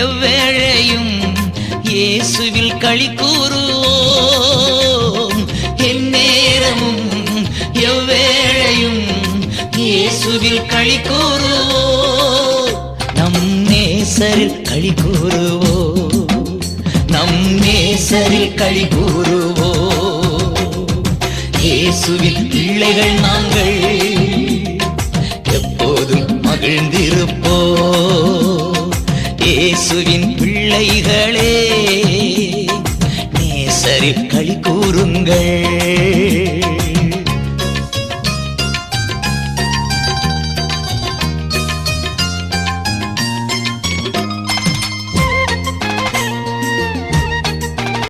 எவ்வேழையும் இயேசுவில் களி கூறுவோம். எந்நேரமும் எவ்வேழையும் இயேசுவில் களி கூறுவோம். நம் நேசரில் களி கூறுவோம். நம் நேசரில் களி கூறுவோம். இயேசுவில் பிள்ளைகள் நாங்கள். எப்போதும் மகிழ்ந்திருப்போம். இயேசுவின் பிள்ளைகளே நேசரில் களி கூறுங்கள்.